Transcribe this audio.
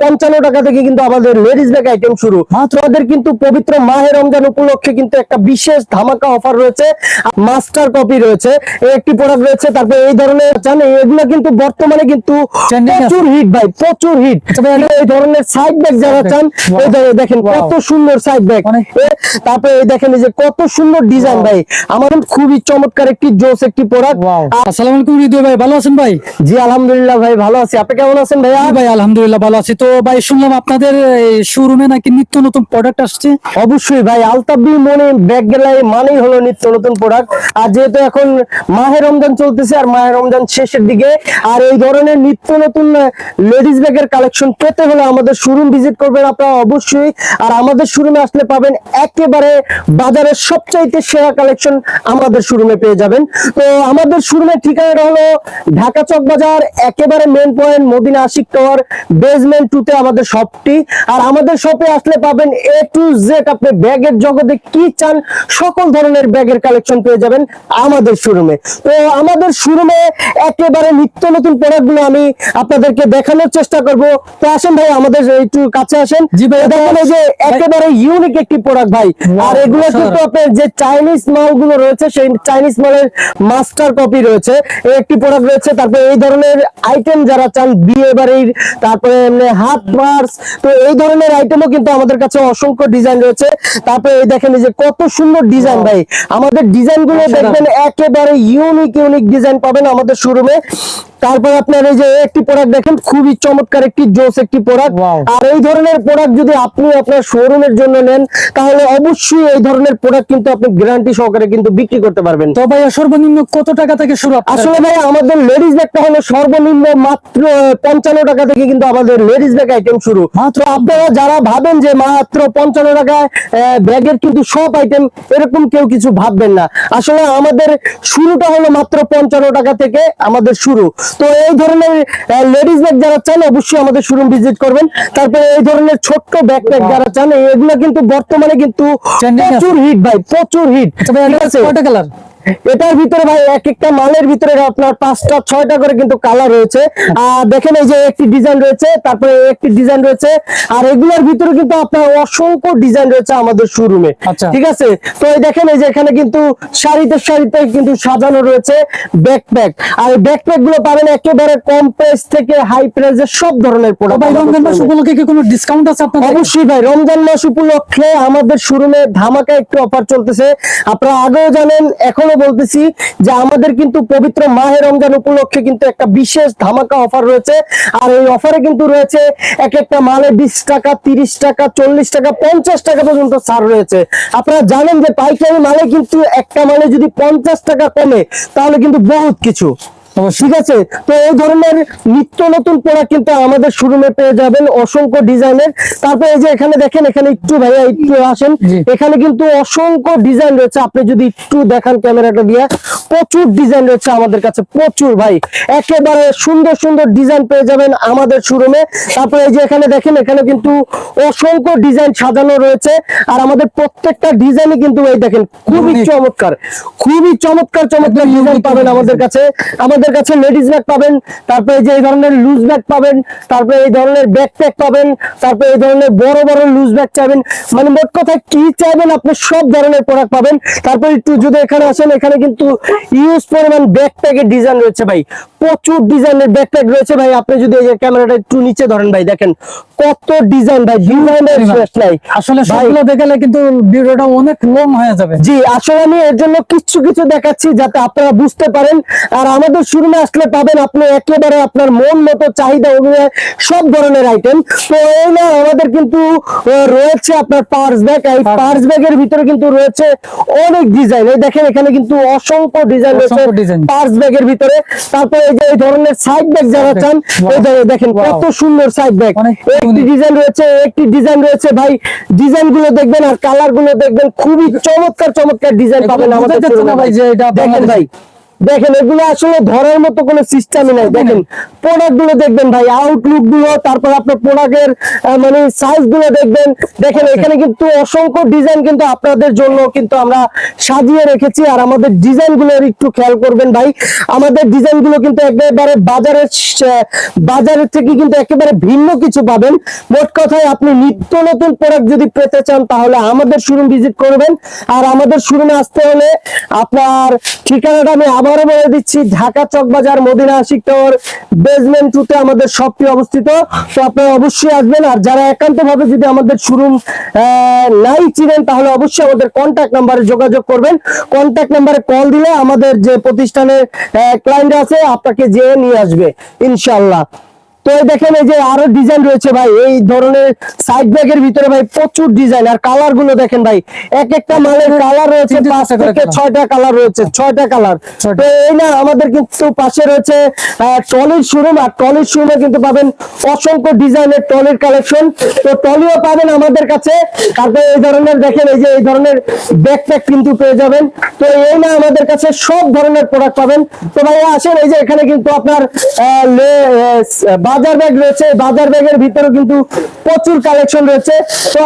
পঞ্চান্ন টাকা থেকে কিন্তু আমাদের লেডিস ব্যাগ আইটেম শুরু। আমাদের কিন্তু পবিত্র মাহে রমজান উপলক্ষে কিন্তু একটা বিশেষ ধামাকা অফার রয়েছে। মাস্টার কপি রয়েছে। একটি প্রোডাক্ট রয়েছে তারপরে এই ধরনের জানেন এগুলো কিন্তু বর্তমানে কিন্তু প্রচুর হিট ভাই প্রচুর হিট এই ধরনের সাইড ব্যাগ যারা চান এই দেখেন কত সুন্দর সাইড ব্যাগ তারপরে এই দেখেন যে কত সুন্দর ডিজাইন ভাই। আমার খুবই চমৎকার একটি জোস একটি প্রোডাক্ট আসসালামু আলাইকুম হৃদয় ভাই ভালো আছেন ভাই? জি আলহামদুলিল্লাহ ভাই ভালো আছি। আপনি কেমন আছেন ভাই ভাই আলহামদুলিল্লাহ ভালো আছি। তো ভাই, শুনলাম আপনাদের শোরুমে নাকি নিত্য নতুন প্রোডাক্ট আসছে। অবশ্যই ভাই আলতাবি মনে ব্যাগ গেলাই মানেই হলো নিত্য নতুন প্রোডাক্ট আর যেহেতু এখন মাহে রমজান চলতেছে, আর মাহে রমজান শেষের দিকে, আর এই ধরনের নিত্য নতুন লেডিস ব্যাগের কালেকশন পেতে হলে আমাদের শোরুম ভিজিট করবেন আপনারা অবশ্যই। আর আমাদের শোরুমে আসলে পাবেন একেবারে বাজারের সবচাইতে সেরা কালেকশন আমাদের শোরুমে পেয়ে যাবেন। তো আমাদের শোরুমের ঠিকানাটা হলো ঢাকা চক বাজার একেবারে main point Madina Ashiq tower basement টুতে আমাদের শপটি আর আমাদের শপে আসলে পাবেন এ টু জেড আপনি ব্যাগের জগতে কি চান সকল ধরনের ব্যাগের কালেকশন পেয়ে যাবেন আমাদের শোরুমে তো আমাদের শোরুমে একেবারে নিত্য নতুন প্রোডাক্টগুলো আমি আপনাদেরকে দেখানোর চেষ্টা করব। তো আসেন ভাই আমাদের একটু কাছে আসেন। জি ভাই, দেখেন যে একেবারে ইউনিক একটি প্রোডাক্ট ভাই। আর এগুলো কিন্তু আপনার যে চাইনিজ মালগুলো রয়েছে সেই চাইনিজ মালের মাস্টার কপি রয়েছে। এই একটি প্রোডাক্ট রয়েছে। তারপরে এই ধরনের আইটেম যারা চান বিয়ে বাড়ির তারপরে হাত পার্স। তো এই ধরনের আইটেমও কিন্তু আমাদের কাছে অসংখ্য ডিজাইন রয়েছে। তারপরে এই দেখেন যে কত সুন্দর ডিজাইন ভাই। আমাদের ডিজাইনগুলো দেখবেন একেবারে ইউনিক ইউনিক ডিজাইন পাবেন আমাদের শোরুমে তারপরে আপনার এই যে একটি প্রোডাক্ট দেখেন খুবই চমৎকার একটি জোস একটি প্রোডাক্ট আর এই ধরনের প্রোডাক্ট যদি আপনি আপনার শোরুমের জন্য নেন তাহলে অবশ্যই এই ধরনের প্রোডাক্ট কিন্তু আপনি গ্যারান্টি সহকারে কিন্তু বিক্রি করতে পারবেন। তো ভাই সর্বনিম্ন কত টাকা থেকে শুরু আসলে ভাই আমাদের লেডিস ব্যাগটা হলো সর্বনিম্ন মাত্র পঞ্চান্ন টাকা থেকে কিন্তু আমাদের লেডিস ব্যাগ আইটেম শুরু। মাত্র? আপনারা যারা ভাবেন যে মাত্র পঞ্চান্ন টাকায় ব্যাগের কিন্তু সব আইটেম এরকম কেউ কিছু ভাববেন না। আসলে আমাদের শুরুটা হলো মাত্র পঞ্চান্ন টাকা থেকে আমাদের শুরু। তো এই ধরনের লেডিস ব্যাগ যারা চান অবশ্যই আমাদের শোরুম ভিজিট করবেন। তারপরে এই ধরনের ছোট্ট ব্যাগ প্যাক যারা চান এগুলো কিন্তু বর্তমানে কিন্তু প্রচুর হিট ভাই প্রচুর হিট ঠিক আছে? কালার এটার ভিতরে ভাই এক একটা মালের ভিতরে আপনার পাঁচটা ছয়টা করে কিন্তু কালার রয়েছে। আর দেখেন এই যে একটি ডিজাইন রয়েছে তারপরে একটি ডিজাইন রয়েছে আর এগুলোর ভিতরে কিন্তু আপনার অসংখ্য ডিজাইন রয়েছে আমাদের শোরুমে আচ্ছা। ঠিক আছে? তো এই দেখেন এই যে এখানে কিন্তু সারিতে সারিতে কিন্তু সাজানো রয়েছে ব্যাকপ্যাক আর ব্যাকপ্যাকগুলো পাবেন একেবারে কম প্রাইস থেকে হাই প্রাইসের সব ধরনের তো ভাই রমজান মাস প্রোডাক্ট উপলক্ষে কি কোনো ডিসকাউন্ট আছে আপনাদের? অবশ্যই ভাই রমজান মাস উপলক্ষে আমাদের শোরুমে ধামাকা একটু অফার চলতেছে। আপনারা আগেও জানেন এখনও বলতেছি যে আমাদের কিন্তু পবিত্র মাহে রমজান উপলক্ষে কিন্তু একটা বিশেষ ধামাকা অফার রয়েছে। আর এই অফারে কিন্তু রয়েছে এক একটা মালে বিশ টাকা, তিরিশ টাকা, চল্লিশ টাকা, পঞ্চাশ টাকা পর্যন্ত ছাড় রয়েছে। আপনারা জানেন যে পাইকারি মালে কিন্তু একটা মালে যদি পঞ্চাশ টাকা কমে, তাহলে কিন্তু বহুত কিছু। ঠিক আছে। তো এই ধরনের নিত্য নতুন প্রোডাক্ট কিন্তু আমাদের শোরুমে পেয়ে যাবেন অসংখ্য ডিজাইনের। তারপরে এই যে এখানে দেখেন এখানে একটু ভাইয়া একটু আসেন। এখানে কিন্তু অসংখ্য ডিজাইন রয়েছে। আপনি যদি একটু দেখান ক্যামেরাটা দিয়ে প্রচুর ডিজাইন রয়েছে আমাদের কাছে প্রচুর ভাই। একেবারে সুন্দর সুন্দর ডিজাইন পেয়ে যাবেন আমাদের শোরুমে তারপরে এই যে এখানে দেখেন এখানে কিন্তু অসংখ্য ডিজাইন সাজানো রয়েছে। আর আমাদের প্রত্যেকটা ডিজাইনই কিন্তু এই দেখেন খুবই চমৎকার। খুবই চমৎকার চমৎকার ডিজাইন পাবেন আমাদের কাছে। আমাদের কাছে লেডিস ব্যাগ পাবেন, তারপরে যে এই ধরনের লুজ ব্যাগ পাবেন, তারপরে এই ধরনের ব্যাগ প্যাক পাবেন, তারপরে এই ধরনের বড় বড় লুজ ব্যাগ চাইবেন। মানে মোট কথা কি চাইবেন আপনি সব ধরনের প্রোডাক্ট পাবেন। তারপরে একটু যদি এখানে আসেন, এখানে কিন্তু ইউজ পরিমাণ ব্যাগ প্যাকের ডিজাইন রয়েছে ভাই। প্রচুর ডিজাইনের ব্যাগ প্যাক রয়েছে ভাই। আপনি যদি এই যে ক্যামেরাটা একটু নিচে ধরেন ভাই, দেখেন কত ডিজাইন ভাই ডিজাইনের শেষ নাই। আসলে সবগুলো দেখালে কিন্তু ভিডিওটা অনেক লং হয়ে যাবে। জি আসলে আমি এর জন্য কিছু কিছু দেখাচ্ছি যাতে আপনারা বুঝতে পারেন। আর আমাদের শোরুমে আসলে পাবেন আপনি একেবারে আপনার মন মতো চাহিদা অনুযায়ী সব ধরনের আইটেম তো এই না আমাদের কিন্তু রয়েছে আপনার পার্স ব্যাগ এই পার্স ব্যাগের ভিতরে কিন্তু রয়েছে অনেক ডিজাইন এই দেখেন এখানে কিন্তু অসংখ্য ডিজাইন রয়েছে পার্স ব্যাগের ভিতরে। তারপরে এই যে এই ধরনের সাইড ব্যাগ যারা চান এই দেখেন. কত সুন্দর সাইড ব্যাগ ডিজাইন রয়েছে একটি ডিজাইন রয়েছে ভাই। ডিজাইনগুলো দেখবেন আর কালারগুলো দেখবেন। খুবই চমৎকার চমৎকার ডিজাইন পাবেন আমাদের ভাই যে এটা দেখেন ভাই দেখেন এগুলো আসলে ধরার মতো কোনো সিস্টেমই নাই। দেখেন প্রোডাক্টগুলো দেখবেন ভাই আউটলুকগুলো তারপর আপনার প্রোডাক্টের মানে সাইজগুলো দেখবেন। দেখেন এখানে কিন্তু অসংখ্য ডিজাইন কিন্তু আপনাদের জন্য কিন্তু আমরা সাজিয়ে রেখেছি। আর আমাদের ডিজাইনগুলো একটু খেয়াল করবেন ভাই আমাদের ডিজাইনগুলো কিন্তু একেবারে বাজারের বাজারের থেকে কিন্তু একেবারে ভিন্ন কিছু পাবেন। মোট কথায় আপনি নিত্য নতুন প্রোডাক্ট যদি পেতে চান তাহলে আমাদের শোরুম ভিজিট করবেন। আর আমাদের শোরুমে আসতে হলে আপনার ঠিকানাটা আমি আবারও বলে দিচ্ছি ঢাকা চক বাজার, মদিনা আশিক টাওয়ার বেসমেন্ট টুতে আমাদের শপটি অবস্থিত। তো আপনারা অবশ্যই আসবেন আর যারা একান্ত ভাবে যদি আমাদের শোরুম নাই চিনেন, তাহলে অবশ্যই আমাদের কন্ট্যাক্ট নাম্বারে যোগাযোগ করবেন। কন্ট্যাক্ট নাম্বারে কল দিলে আমাদের যে প্রতিষ্ঠানের ক্লায়েন্ট আছে, আপনাকে যেয়ে নিয়ে আসবে ইনশাল্লাহ তো এই দেখেন এই যে আরও ডিজাইন রয়েছে ভাই এই ধরনের সাইড ব্যাগের ভিতরে ভাই প্রচুর ডিজাইন আর কালারগুলো দেখেন ভাই এক একটা মালের কালার রয়েছে পাঁচ থেকে ছয়টা কালার রয়েছে ছয়টা কালার তো এই না আমাদের কিন্তু পাশে রয়েছে টলির শোরুম আর টলির শোরুমে কিন্তু পাবেন অসংখ্য ডিজাইনের টলির কালেকশন তো টলিও পাবেন আমাদের কাছে। তারপরে এই ধরনের দেখেন এই যে এই ধরনের ব্যাকপ্যাক কিন্তু পেয়ে যাবেন। তো এই না আমাদের কাছে সব ধরনের প্রোডাক্ট পাবেন। তো ভাইয়া আসেন এই যে এখানে কিন্তু আপনার বাজার ব্যাগ রয়েছে বাজার ব্যাগের ভিতরেও কিন্তু প্রচুর কালেকশন রয়েছে। তো